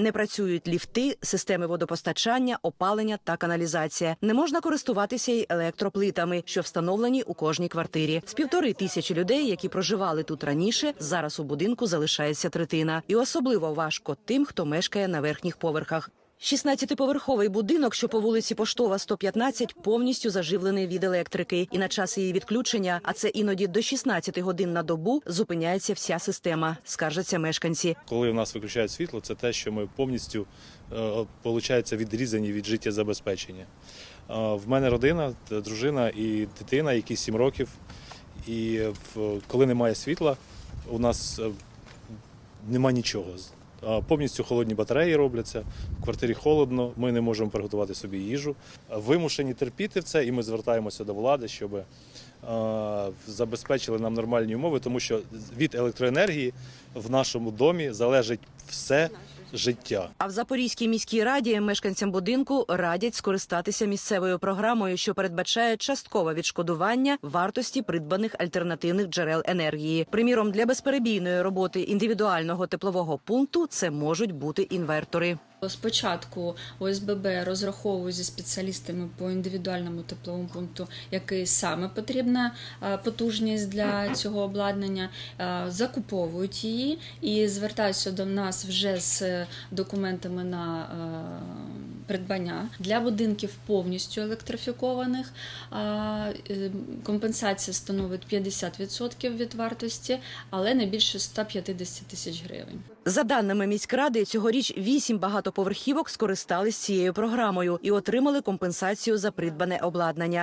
Не працюють ліфти, системи водопостачання, опалення та каналізація. Не можна користуватися й електроплитами, що встановлені у кожній квартирі. З півтори тисячі людей, які проживали тут раніше, зараз у будинку залишається третина. І особливо важко тим, хто мешкає на верхніх поверхах. 16-поверховий будинок, що по вулиці Поштова 115, повністю заживлений від електрики. І на час її відключення, а це іноді до 16 годин на добу, зупиняється вся система, скаржаться мешканці. Коли в нас виключають світло, це те, що ми повністю е, получається, відрізані від життєзабезпечення. Е, В мене родина, дружина і дитина, які 7 років. І коли немає світла, у нас е, нема нічого. Повністю холодні батареї робляться, в квартирі холодно, ми не можемо приготувати собі їжу. Вимушені терпіти в це, і ми звертаємося до влади, щоб забезпечили нам нормальні умови, тому що від електроенергії в нашому домі залежить все життя. А в Запорізькій міській раді мешканцям будинку радять скористатися місцевою програмою, що передбачає часткове відшкодування вартості придбаних альтернативних джерел енергії. Приміром, для безперебійної роботи індивідуального теплового пункту це можуть бути інвертори. Спочатку ОСББ розраховує зі спеціалістами по індивідуальному тепловому пункту, який саме потрібна е, потужність для цього обладнання, е, закуповують її і звертаються до нас вже з документами на е, придбання для будинків повністю електрифікованих. е, Компенсація становить 50% від вартості, але не більше 150 тисяч гривень. За даними міськради, цьогоріч вісім багатоповерхівок скористались цією програмою і отримали компенсацію за придбане обладнання.